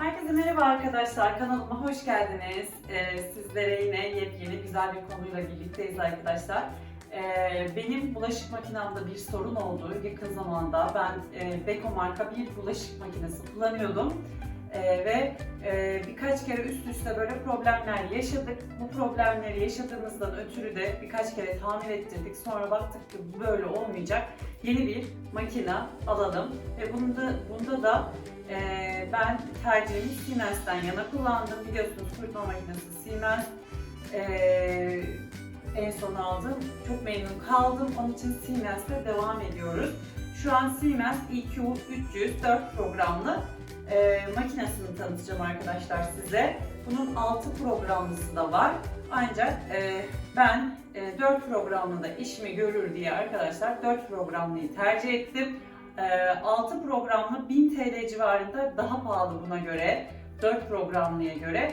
Herkese merhaba arkadaşlar. Kanalıma hoş geldiniz. Ee, sizlere yine yepyeni güzel bir konuyla birlikteyiz arkadaşlar. Ee, benim bulaşık makinemde bir sorun oldu yakın zamanda. Ben e, Beko marka bir bulaşık makinesi kullanıyordum. Ee, ve e, birkaç kere üst üste böyle problemler yaşadık. Bu problemleri yaşadığımızdan ötürü de birkaç kere tamir ettirdik. Sonra baktık ki bu böyle olmayacak. Yeni bir makine alalım. Ve bunda, bunda da ee, ben tercihimi Siemens'ten yana kullandım. Biliyorsunuz kurutma makinesi Siemens. Ee, en son aldım. Çok memnun kaldım. Onun için Siemens'te devam ediyoruz. Şu an Siemens EQ 300 4 programlı e, makinesini tanıtacağım arkadaşlar size. Bunun 6 programlısı da var. Ancak e, ben e, 4 programlı da işimi görür diye arkadaşlar 4 programlıyı tercih ettim. 6 programlı 1000 TL civarında daha pahalı buna göre. 4 programlıya göre.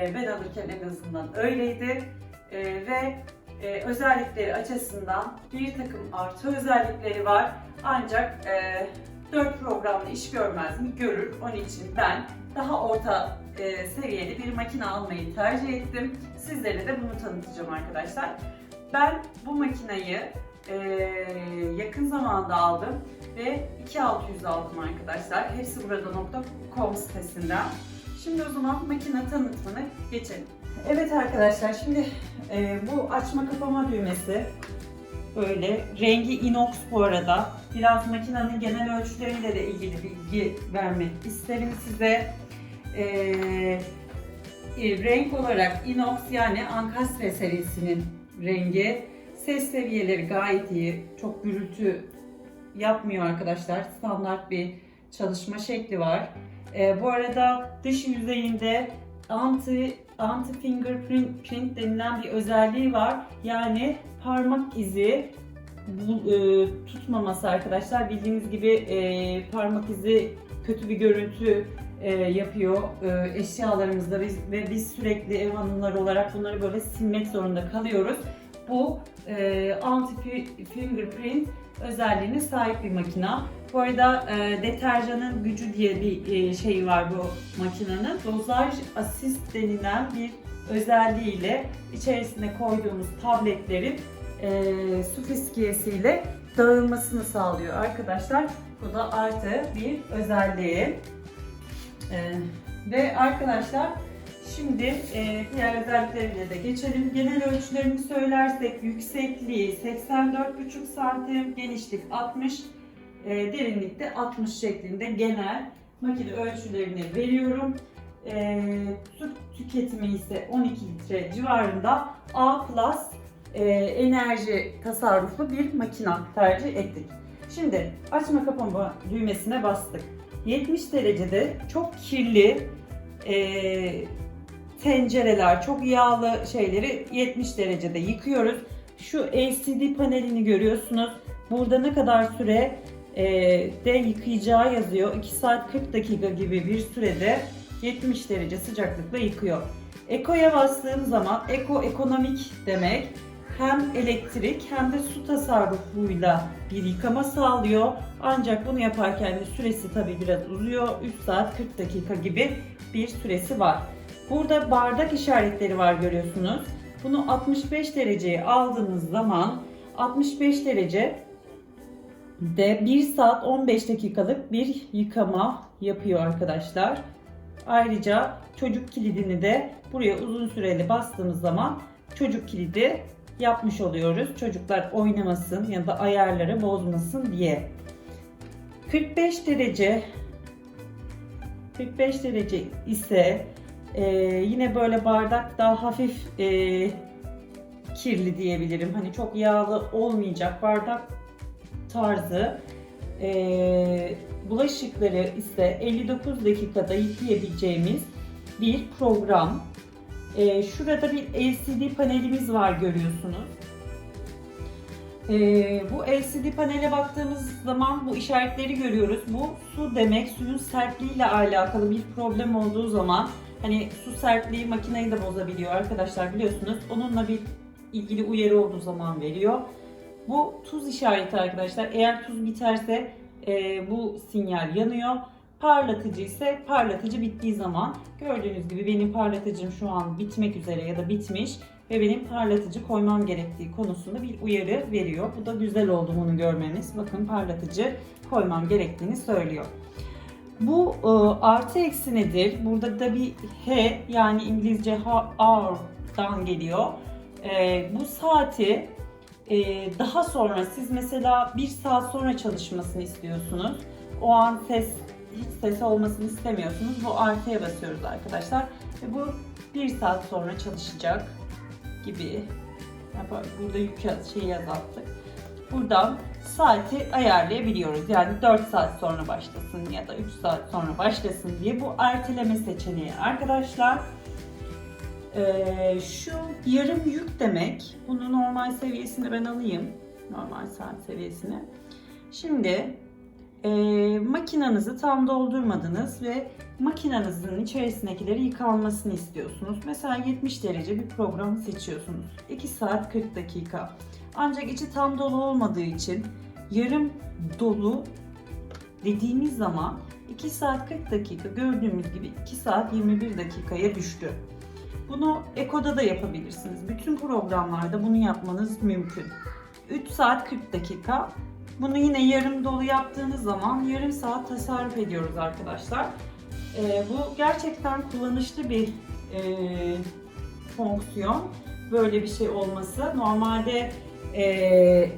E, Ben alırken en azından öyleydi. E, Ve e, özellikleri açısından bir takım artı özellikleri var. Ancak 4 programlı iş görmez mi? Görür. Onun için ben daha orta e, seviyeli bir makine almayı tercih ettim. Sizlere de bunu tanıtacağım arkadaşlar. Ben bu makineyi e, yakın zamanda aldım ve 2600 aldım arkadaşlar. Hepsi burada.com sitesinden. Şimdi o zaman makine tanıtımına geçelim. Evet arkadaşlar şimdi e, bu açma kapama düğmesi böyle rengi inox bu arada. Biraz makinenin genel ölçüleriyle de ilgili bilgi vermek isterim size. E, e, renk olarak inox yani Ankastre serisinin rengi. Ses seviyeleri gayet iyi. Çok gürültü yapmıyor arkadaşlar. Standart bir çalışma şekli var. Ee, bu arada dış yüzeyinde anti anti fingerprint print denilen bir özelliği var. Yani parmak izi bu, e, tutmaması arkadaşlar. Bildiğiniz gibi e, parmak izi kötü bir görüntü e, yapıyor e, eşyalarımızda biz, ve biz sürekli ev hanımları olarak bunları böyle silmek zorunda kalıyoruz. Bu e, anti fingerprint özelliğine sahip bir makina. Bu arada e, deterjanın gücü diye bir e, şey var bu makinenin. Dozaj asist denilen bir özelliğiyle içerisine koyduğumuz tabletlerin e, su fiskiyesiyle dağılmasını sağlıyor arkadaşlar. Bu da artı bir özelliği. E, ve arkadaşlar Şimdi e, diğer özelliklerine de geçelim. Genel ölçülerini söylersek yüksekliği 84,5 santim, genişlik 60, e, derinlikte 60 şeklinde genel makine ölçülerini veriyorum. E, su tüketimi ise 12 litre civarında A plus e, enerji tasarruflu bir makina tercih ettik. Şimdi açma kapama düğmesine bastık. 70 derecede çok kirli e, tencereler, çok yağlı şeyleri 70 derecede yıkıyoruz. Şu LCD panelini görüyorsunuz. Burada ne kadar süre e, de yıkayacağı yazıyor. 2 saat 40 dakika gibi bir sürede 70 derece sıcaklıkla yıkıyor. Eko'ya bastığım zaman Eko ekonomik demek. Hem elektrik hem de su tasarrufuyla bir yıkama sağlıyor. Ancak bunu yaparken de süresi tabii biraz uzuyor. 3 saat 40 dakika gibi bir süresi var. Burada bardak işaretleri var görüyorsunuz. Bunu 65 dereceye aldığınız zaman 65 derece de 1 saat 15 dakikalık bir yıkama yapıyor arkadaşlar. Ayrıca çocuk kilidini de buraya uzun süreli bastığımız zaman çocuk kilidi yapmış oluyoruz. Çocuklar oynamasın ya da ayarları bozmasın diye. 45 derece 45 derece ise ee, yine böyle bardak daha hafif e, kirli diyebilirim. Hani çok yağlı olmayacak bardak tarzı. Ee, bulaşıkları ise 59 dakikada yıkayabileceğimiz bir program. Ee, şurada bir LCD panelimiz var görüyorsunuz. Ee, bu LCD panele baktığımız zaman bu işaretleri görüyoruz. Bu su demek, suyun sertliğiyle alakalı bir problem olduğu zaman Hani su sertliği makineyi de bozabiliyor arkadaşlar biliyorsunuz. Onunla bir ilgili uyarı olduğu zaman veriyor. Bu tuz işareti arkadaşlar. Eğer tuz biterse e, bu sinyal yanıyor. Parlatıcı ise parlatıcı bittiği zaman gördüğünüz gibi benim parlatıcım şu an bitmek üzere ya da bitmiş ve benim parlatıcı koymam gerektiği konusunda bir uyarı veriyor. Bu da güzel oldu bunu görmeniz. Bakın parlatıcı koymam gerektiğini söylüyor. Bu e, artı eksi nedir? Burada da bir H yani İngilizce hour'dan geliyor. E, bu saati e, daha sonra siz mesela bir saat sonra çalışmasını istiyorsunuz. O an ses hiç ses olmasını istemiyorsunuz. Bu artıya basıyoruz arkadaşlar. Ve bu bir saat sonra çalışacak gibi. Burada yük şeyi azalttık. Buradan saati ayarlayabiliyoruz. Yani 4 saat sonra başlasın ya da 3 saat sonra başlasın diye bu erteleme seçeneği arkadaşlar. Ee, şu yarım yük demek. Bunu normal seviyesine ben alayım. Normal saat seviyesine. Şimdi e, makinanızı tam doldurmadınız ve makinenizin içerisindekileri yıkanmasını istiyorsunuz. Mesela 70 derece bir program seçiyorsunuz. 2 saat 40 dakika. Ancak içi tam dolu olmadığı için yarım dolu dediğimiz zaman 2 saat 40 dakika gördüğümüz gibi 2 saat 21 dakikaya düştü. Bunu Eko'da da yapabilirsiniz. Bütün programlarda bunu yapmanız mümkün. 3 saat 40 dakika. Bunu yine yarım dolu yaptığınız zaman yarım saat tasarruf ediyoruz arkadaşlar. Ee, bu gerçekten kullanışlı bir e, fonksiyon. Böyle bir şey olması. Normalde e,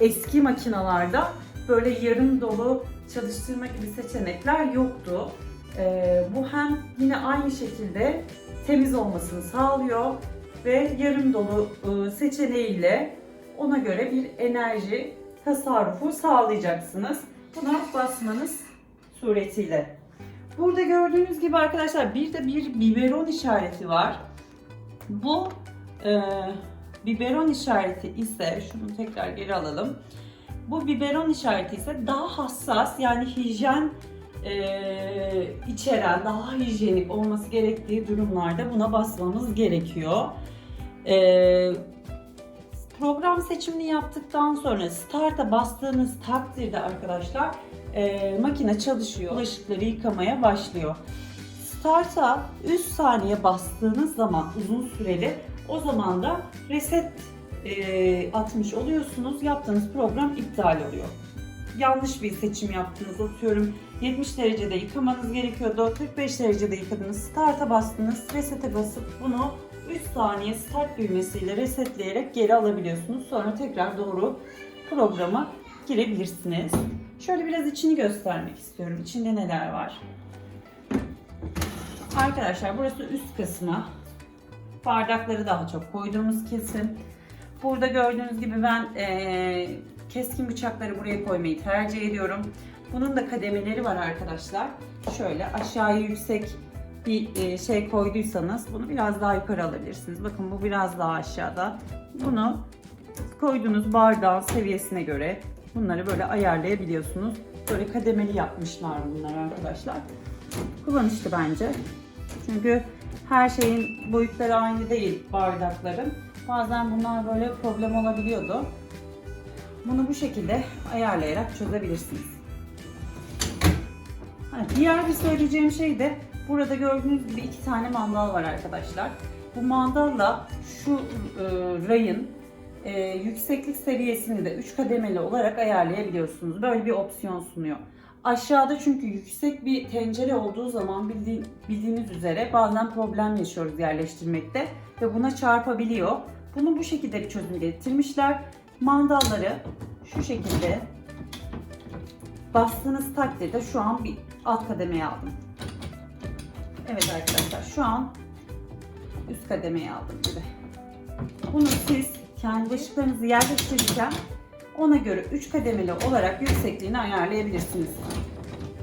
eski makinalarda böyle yarım dolu çalıştırma gibi seçenekler yoktu. E, bu hem yine aynı şekilde temiz olmasını sağlıyor ve yarım dolu e, seçeneğiyle ona göre bir enerji tasarrufu sağlayacaksınız. Buna basmanız suretiyle. Burada gördüğünüz gibi arkadaşlar bir de bir biberon işareti var. Bu e, biberon işareti ise şunu tekrar geri alalım. Bu biberon işareti ise daha hassas yani hijyen e, içeren, daha hijyenik olması gerektiği durumlarda buna basmamız gerekiyor. E, program seçimini yaptıktan sonra Start'a bastığınız takdirde arkadaşlar e, makine çalışıyor. Bulaşıkları yıkamaya başlıyor. Start'a 3 saniye bastığınız zaman uzun süreli o zaman da reset e, atmış oluyorsunuz. Yaptığınız program iptal oluyor. Yanlış bir seçim yaptınız. Atıyorum 70 derecede yıkamanız gerekiyordu. 45 derecede yıkadınız. Start'a bastınız. Reset'e basıp bunu 3 saniye start düğmesiyle resetleyerek geri alabiliyorsunuz. Sonra tekrar doğru programa girebilirsiniz. Şöyle biraz içini göstermek istiyorum. İçinde neler var? Arkadaşlar burası üst kısmı. Bardakları daha çok koyduğumuz kesim. Burada gördüğünüz gibi ben eee, keskin bıçakları buraya koymayı tercih ediyorum. Bunun da kademeleri var arkadaşlar. Şöyle aşağıya yüksek bir e, şey koyduysanız bunu biraz daha yukarı alabilirsiniz. Bakın bu biraz daha aşağıda. Bunu koyduğunuz bardağın seviyesine göre bunları böyle ayarlayabiliyorsunuz. Böyle kademeli yapmışlar bunlar arkadaşlar. Kullanışlı bence. Çünkü her şeyin boyutları aynı değil bardakların. Bazen bunlar böyle problem olabiliyordu. Bunu bu şekilde ayarlayarak çözebilirsiniz. Ha, diğer bir söyleyeceğim şey de burada gördüğünüz gibi iki tane mandal var arkadaşlar. Bu mandalla şu e, rayın e, yükseklik seviyesini de 3 kademeli olarak ayarlayabiliyorsunuz. Böyle bir opsiyon sunuyor. Aşağıda çünkü yüksek bir tencere olduğu zaman bildiğin, bildiğiniz üzere bazen problem yaşıyoruz yerleştirmekte ve buna çarpabiliyor. Bunu bu şekilde bir çözüm getirmişler. Mandalları şu şekilde bastığınız takdirde şu an bir alt kademeye aldım. Evet arkadaşlar şu an üst kademeye aldım gibi. Bunu siz kendi ışıklarınızı yerleştirirken ona göre 3 kademeli olarak yüksekliğini ayarlayabilirsiniz.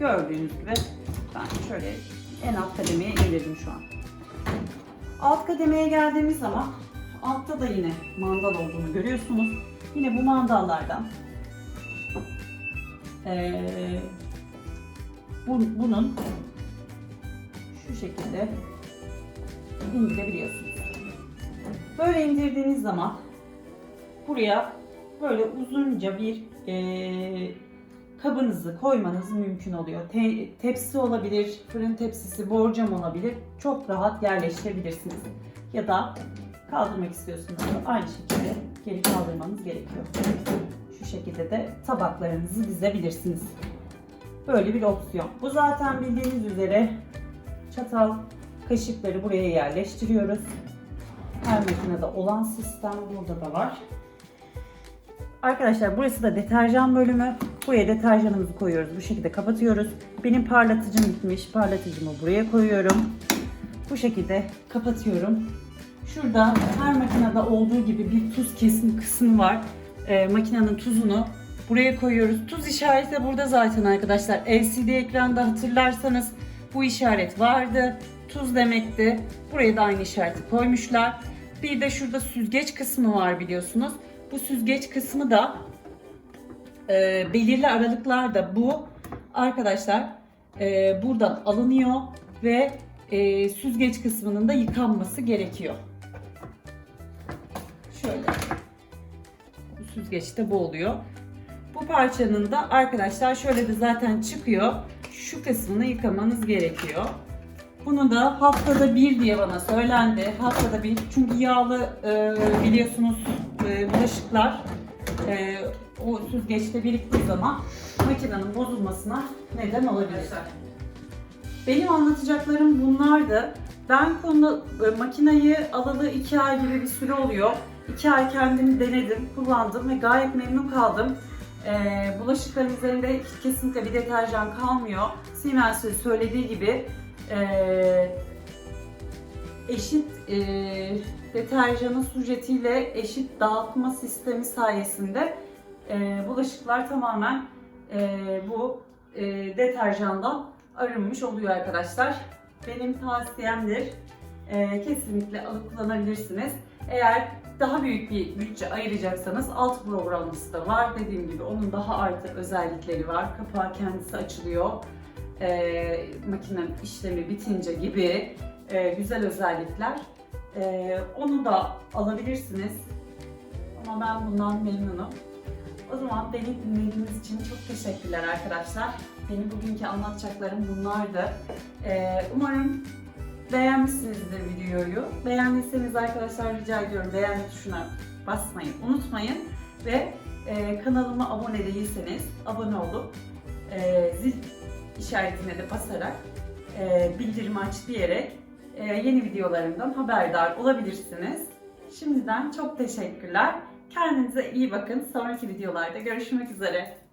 Gördüğünüz gibi ben şöyle en alt kademeye indirdim şu an. Alt kademeye geldiğimiz zaman altta da yine mandal olduğunu görüyorsunuz. Yine bu mandallardan eee, bu- bunun şu şekilde indirebiliyorsunuz. Böyle indirdiğiniz zaman buraya böyle uzunca bir eee, kabınızı koymanız mümkün oluyor. Te- tepsi olabilir, fırın tepsisi, borcam olabilir. Çok rahat yerleştirebilirsiniz. Ya da kaldırmak istiyorsunuz da aynı şekilde geri kaldırmanız gerekiyor. Şu şekilde de tabaklarınızı dizebilirsiniz. Böyle bir opsiyon. Bu zaten bildiğiniz üzere çatal, kaşıkları buraya yerleştiriyoruz. Her makinede olan sistem burada da var. Arkadaşlar burası da deterjan bölümü. Buraya deterjanımızı koyuyoruz. Bu şekilde kapatıyoruz. Benim parlatıcım bitmiş. Parlatıcımı buraya koyuyorum. Bu şekilde kapatıyorum. Şurada her makinede olduğu gibi bir tuz kesim kısmı var. Ee, makinenin tuzunu buraya koyuyoruz. Tuz işareti de burada zaten arkadaşlar. LCD ekranda hatırlarsanız bu işaret vardı. Tuz demekti. Buraya da aynı işareti koymuşlar. Bir de şurada süzgeç kısmı var biliyorsunuz. Bu süzgeç kısmı da e, belirli aralıklarda bu arkadaşlar e, buradan alınıyor ve e, süzgeç kısmının da yıkanması gerekiyor. Şöyle. Bu süzgeçte bu oluyor. Bu parçanın da arkadaşlar şöyle de zaten çıkıyor. Şu kısmını yıkamanız gerekiyor. Bunu da haftada bir diye bana söylendi. Haftada bir. Çünkü yağlı e, biliyorsunuz e, bulaşıklar e, o süzgeçte biriktiği zaman makinenin bozulmasına neden olabilir. Benim anlatacaklarım bunlardı. Ben konu e, makineyi alalı iki ay gibi bir süre oluyor. İki ay kendim denedim, kullandım ve gayet memnun kaldım. Ee, bulaşıkların üzerinde kesinlikle bir deterjan kalmıyor. Siemens'in söylediği gibi e, eşit e, deterjanın su jetiyle eşit dağıtma sistemi sayesinde e, bulaşıklar tamamen e, bu e, deterjandan arınmış oluyor arkadaşlar. Benim tavsiyemdir. E, kesinlikle alıp kullanabilirsiniz. Eğer daha büyük bir bütçe ayıracaksanız alt programlısı da var. Dediğim gibi onun daha artı özellikleri var. Kapağı kendisi açılıyor. E, makinenin işlemi bitince gibi e, güzel özellikler. E, onu da alabilirsiniz. Ama ben bundan memnunum. O zaman beni dinlediğiniz için çok teşekkürler arkadaşlar. Benim bugünkü anlatacaklarım bunlardı. Ee, umarım beğenmişsinizdir videoyu. Beğendiyseniz arkadaşlar rica ediyorum beğenme tuşuna basmayı unutmayın. Ve e, kanalıma abone değilseniz abone olup e, zil işaretine de basarak e, bildirim aç diyerek e, yeni videolarımdan haberdar olabilirsiniz. Şimdiden çok teşekkürler. Kendinize iyi bakın. Sonraki videolarda görüşmek üzere.